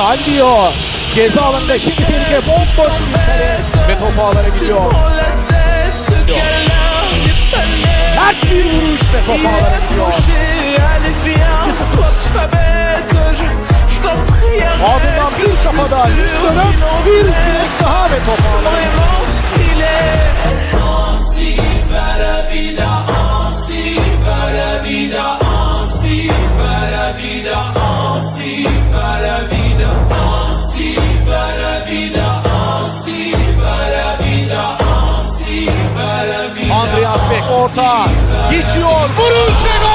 Salvio ceza alanında şimdi tehlike bomboş bir kare ve top ağlara gidiyor. Sert bir vuruş ve top ağlara gidiyor. Ardından bir kafada Lütfen'ın bir direk daha ve top ağlara gidiyor. Para vida. orta. Geçiyor. Vuruş ve gol.